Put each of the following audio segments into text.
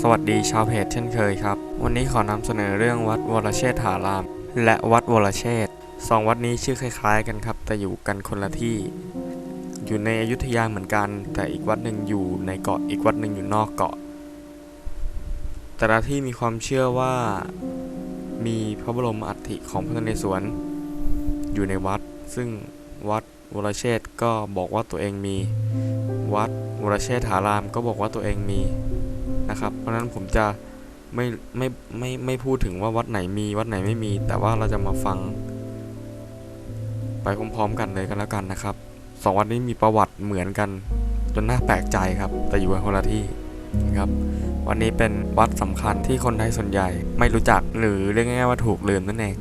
สวัสดีชาวเพจเช่นเคยครับ วันนี้ขอนำเสนอเรื่องวัดวรเชษฐาราม และวัดวรเชษสองวัดนี้ชื่อคล้ายๆกันครับ แต่อยู่กันคนละที่ อยู่ในอยุธยาเหมือนกัน แต่อีกวัดหนึ่งอยู่ในเกาะอีกวัดหนึ่งอยู่นอกเกาะ แต่ละที่มีความเชื่อว่ามีพระบรมอัฐิของพระนเรศวรอยู่ในวัด ซึ่งวัดวรเชษก็บอกว่าตัวเองมี วัดวรเชษฐารามก็บอกว่าตัวเองมี นะครับ เพราะฉะนั้นผมจะไม่ไม่ไม่ไม่พูดถึงว่าวัดไหนมีวัดไหนไม่มี แต่ว่าเราจะมาฟัง ไปพร้อมๆกันเลยกันแล้วกันนะครับสองวัดนี้มีประวัติเหมือนกันจนน่าแปลกใจครับ แต่อยู่คนละที่นะครับวันนี้เป็นวัดสำคัญที่คนไทยส่วนใหญ่ไม่รู้จักหรือเรียกง่ายๆว่าถูกลืมนั่นเอง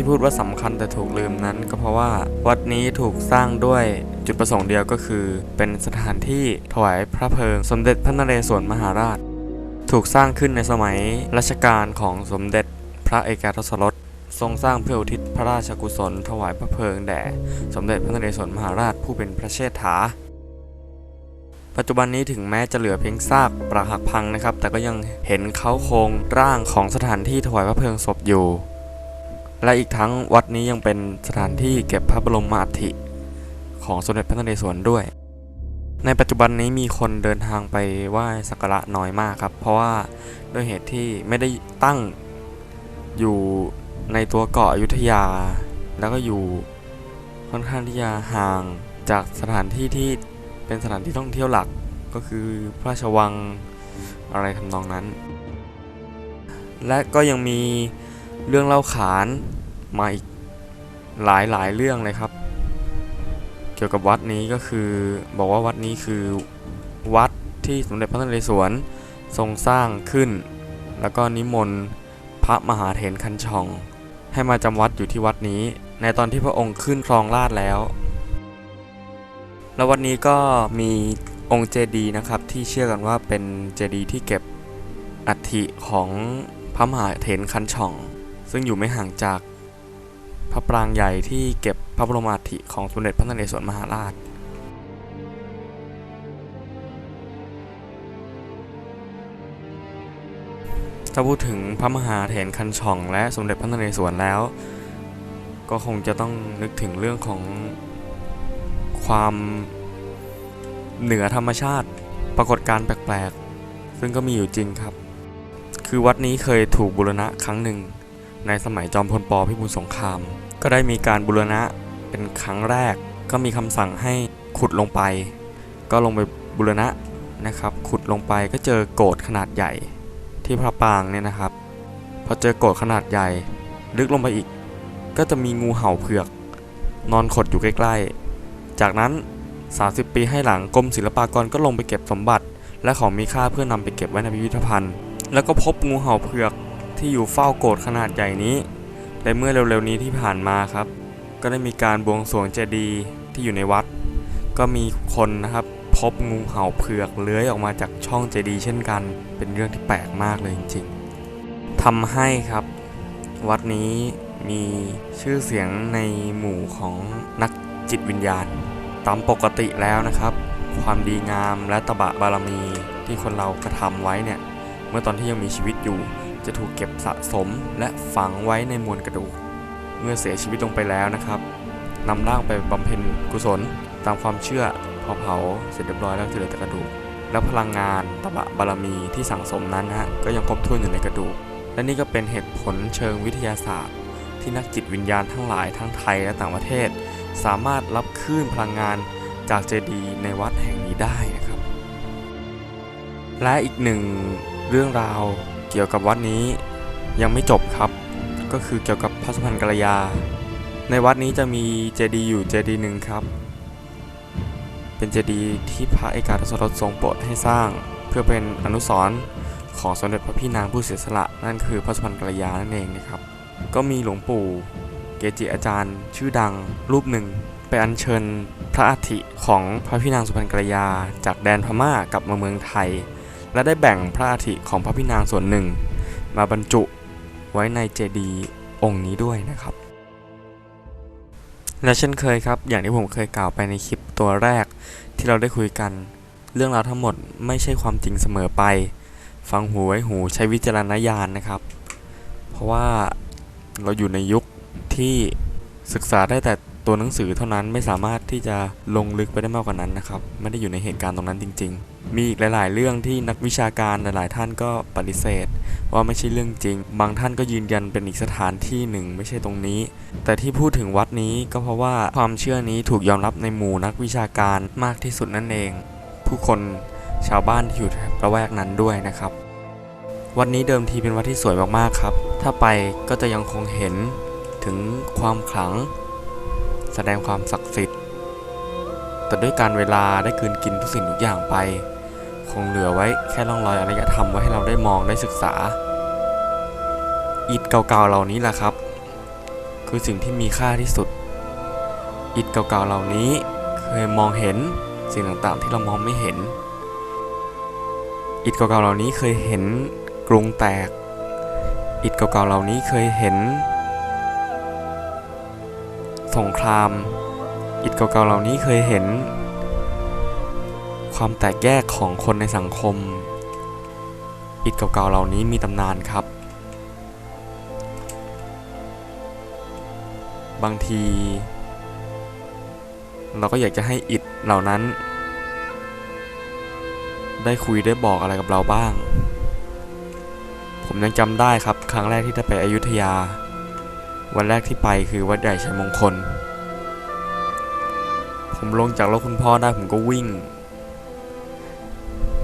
ที่พูดว่าสำคัญแต่ถูกลืมนั้น ก็เพราะว่าวัดนี้ถูกสร้างด้วยจุดประสงค์เดียวก็คือ เป็นสถานที่ถวายพระเพลิง สมเด็จพระนเรศวรมหาราช ถูกสร้างขึ้นในสมัยรัชกาลของสมเด็จพระเอกาทศรสทรงสร้างเพื่ออุทิศพระราชกุศล ถวายพระเพลิงแด่สมเด็จพระนเรศวรมหาราชผู้เป็นพระเชษฐา ปัจจุบันนี้ถึงแม้จะเหลือเพียงซากปรักหักพังนะครับ แต่ก็ยังเห็นเขาโครงร่างของสถานที่ถวายพระเพลิงศพอยู่ และอีกทั้งวัดนี้ยังเป็นสถานที่เก็บพระบรมอัฐิของสมเด็จพระนเรศวรด้วย ในปัจจุบันนี้มีคนเดินทางไปไหว้สักการะน้อยมากครับ เพราะว่าด้วยเหตุที่ไม่ได้ตั้งอยู่ในตัวเกาะอยุธยา แล้วก็อยู่ค่อนข้างที่จะห่างจากสถานที่ที่เป็นสถานที่ท่องเที่ยวหลักก็คือพระราชวังอะไรทำนองนั้น และก็ยังมี เรื่องเล่าขานมาอีกหลายหลายเรื่องเลยครับ เกี่ยวกับวัดนี้ก็คือบอกว่าวัดนี้คือวัดที่สมเด็จพระนเรศวรทรงสร้างขึ้น แล้วก็นิมนต์พระมหาเถรคันช่อง ให้มาจำวัดอยู่ที่วัดนี้ ในตอนที่พระองค์ขึ้นครองราชแล้ว แล้ววัดนี้ก็มีองค์เจดีย์นะครับที่เชื่อกันว่าเป็นเจดีย์ที่เก็บอัฐิของพระมหาเถรคันช่อง ซึ่งอยู่ไม่ห่างจากพระปรางใหญ่ที่เก็บพระบรมอัฐิของสมเด็จพระนเรศวรมหาราช ถ้าพูดถึงพระมหาเถรคันช่อง และสมเด็จพระนเรศวรแล้ว ก็คงจะต้องนึกถึงเรื่องของความเหนือธรรมชาติปรากฏการณ์แปลกๆ ซึ่งก็มีอยู่จริงครับ คือวัดนี้เคยถูกบูรณะครั้งหนึ่ง ในสมัยจอมพลปพิบูลสงคราม ก็ได้มีการบูรณะเป็นครั้งแรก ก็มีคำสั่งให้ขุดลงไป ก็ลงไปบูรณะนะครับ ขุดลงไปก็เจอโกดขนาดใหญ่ที่พระปางเนี่ยนะครับ พอเจอโกดขนาดใหญ่ ลึกลงไปอีก ก็จะมีงูเห่าเผือก นอนขดอยู่ใกล้ๆ จากนั้น 30 ปีให้หลังกรมศิลปากรก็ลงไปเก็บสมบัติ และของมีค่าเพื่อนำไปเก็บไว้ในพิพิธภัณฑ์ แล้วก็พบงูเห่าเผือก ที่อยู่เฝ้าโกรธขนาดใหญ่นี้ และเมื่อเร็วๆนี้ที่ผ่านมาครับ ก็ได้มีการบวงสรวงเจดีย์ที่อยู่ในวัด ก็มีคนนะครับพบงูเห่าเผือกเลื้อยออกมาจากช่องเจดีย์เช่นกัน เป็นเรื่องที่แปลกมากเลยจริงๆทำให้ครับ วัดนี้มีชื่อเสียงในหมู่ของนักจิตวิญญาณ ตามปกติแล้วนะครับ ความดีงามและตบะบารมีที่คนเรากระทำไว้เนี่ย เมื่อตอนที่ยังมีชีวิตอยู่ จะถูกเก็บสะสมและฝังไว้ในมวลกระดูก เมื่อเสียชีวิตลงไปแล้วนะครับนำร่างไปบำเพ็ญกุศล ตามความเชื่อพอเผาเสร็จเรียบร้อยแล้วจะเหลือแต่กระดูก แล้วพลังงานตบะบารมีที่สั่งสมนั้นนะฮะก็ยังครบถ้วนอยู่ในกระดูก และนี่ก็เป็นเหตุผลเชิงวิทยาศาสตร์ ที่นักจิตวิญญาณทั้งหลายทั้งไทยและต่างประเทศ สามารถรับคลื่นพลังงานจากเจดีย์ในวัดแห่งนี้ได้นะครับ และอีกหนึ่งเรื่องราว เกี่ยวกับวัดนี้ยังไม่จบครับ ก็คือเกี่ยวกับพระสุพรรณกัลยา ในวัดนี้จะมีเจดีย์อยู่เจดีย์หนึ่งครับ เป็นเจดีย์ที่พระเอกาทศรสทรงโปรดให้สร้าง เพื่อเป็นอนุสรณ์ของสมเด็จพระพี่นางผู้เสียสละนั่นคือพระสุพรรณกัลยานั่นเองนะครับ ก็มีหลวงปู่เกจิอาจารย์ ชื่อดังรูปหนึ่งไปอัญเชิญพระอัฐิของพระพี่นางสุพรรณกัลยา จากแดนพม่ากลับมาเมืองไทย และได้แบ่งพระอัฐิของพระพี่นางส่วนหนึ่ง มาบรรจุไว้ในเจดีย์องค์นี้ด้วยนะครับ และเช่นเคยครับ อย่างที่ผมเคยกล่าวไปในคลิปตัวแรกที่เราได้คุยกัน เรื่องราวทั้งหมดไม่ใช่ความจริงเสมอไป ฟังหูไว้หูใช้วิจารณญาณนะครับ เพราะว่าเราอยู่ในยุคที่ศึกษาได้แต่ ตัวหนังสือเท่านั้นไม่สามารถที่จะลงลึกไปได้มากกว่านั้นนะครับไม่ได้อยู่ในเหตุการณ์ตรงนั้นจริง ๆ มีอีกหลาย ๆ เรื่องที่นักวิชาการหลาย ๆ ท่านก็ปฏิเสธ ว่าไม่ใช่เรื่องจริง บางท่านก็ยืนยันเป็นอีกสถานที่หนึ่งไม่ใช่ตรงนี้ แต่ที่พูดถึงวัดนี้ก็เพราะว่าความเชื่อนี้ถูกยอมรับในหมู่นักวิชาการมากที่สุดนั่นเอง ผู้คนชาวบ้านที่อยู่ระแวกนั้นด้วยนะครับ วัดนี้เดิมทีเป็นวัดที่สวยมากๆครับ ถ้าไปก็จะยังคงเห็นถึงความขลัง แสดงความศักดิ์สิทธิ์ แต่ด้วยการเวลาได้กลืนกินทุกสิ่งทุกอย่างไป คงเหลือไว้แค่ร่องรอยอารยธรรมไว้ให้เราได้มองได้ศึกษา อิฐเก่าๆเหล่านี้แหละครับ คือสิ่งที่มีค่าที่สุด อิฐเก่าๆเหล่านี้เคยมองเห็นสิ่งต่างๆที่เรามองไม่เห็น อิฐเก่าๆเหล่านี้เคยเห็นกรุงแตก อิฐเก่าๆเหล่านี้เคยเห็น สงคราม อิฐเก่าๆเหล่านี้เคยเห็น ความแตกแยกของคนในสังคม อิฐเก่าๆเหล่านี้มีตำนานครับ บางที เราก็อยากจะให้อิฐเหล่านั้น ได้คุยได้บอกอะไรกับเราบ้าง ผมยังจำได้ครับ ครั้งแรกที่ได้ไปอยุธยา วันแรกที่ไปคือวัดใหญ่ชัยมงคล ผมลงจากรถคุณพ่อได้ผมก็วิ่ง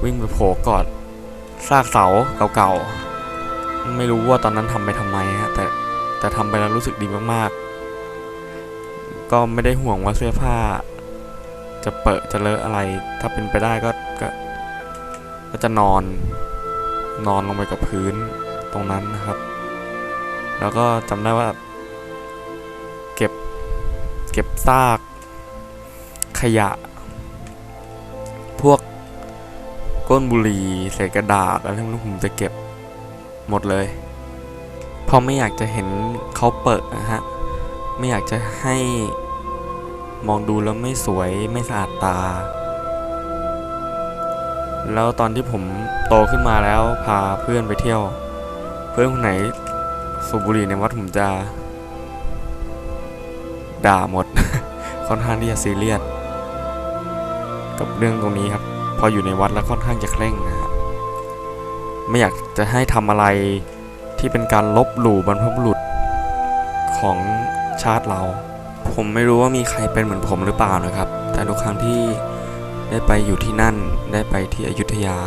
วิ่งไปโผล่กอดซากเสาเก่าๆ ไม่รู้ว่าตอนนั้นทำไปทำไมฮะแต่แต่ทำไปแล้วรู้สึกดีมากๆ ก็ไม่ได้ห่วงว่าเสื้อผ้า จะเปิดจะเลอะอะไร ถ้าเป็นไปได้ก็ก็ก็จะนอนนอนลงไปกับพื้นตรงนั้นนะครับ แล้วก็จำได้ว่า เก็บซาก ขยะ พวกก้นบุหรี่เศษกระดาษอะไรทั้งนั้นผมจะเก็บหมดเลย เพราะไม่อยากจะเห็นเขาเปิดนะฮะ ไม่อยากจะให้มองดูแล้วไม่สวยไม่สะอาดตา แล้วตอนที่ผมโตขึ้นมาแล้วพาเพื่อนไปเที่ยว เพื่อนคนไหนสูบบุหรี่ในวัดผมจะ ด่าหมด ค่อนข้างที่จะซีเรียสกับเรื่องตรงนี้ครับ พออยู่ในวัดแล้วค่อนข้างจะเคร่งนะฮะไม่อยากจะให้ทำอะไรที่เป็นการลบหลู่บรรพบุรุษของชาติเรา ผมไม่รู้ว่ามีใครเป็นเหมือนผมหรือเปล่านะครับ แต่ทุกครั้งที่ได้ไปอยู่ที่นั่น ได้ไปที่อยุธยา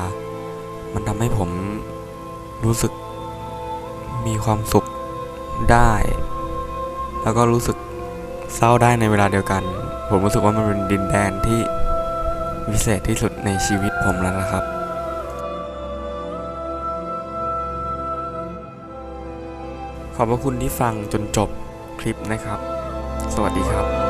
มันทำให้ผมรู้สึกมีความสุขได้ แล้วก็รู้สึก เศร้าได้ในเวลาเดียวกัน ผมรู้สึกว่ามันเป็นดินแดนที่วิเศษที่สุดในชีวิตผมแล้วนะครับขอบพระคุณที่ฟังจนจบคลิปนะครับ สวัสดีครับ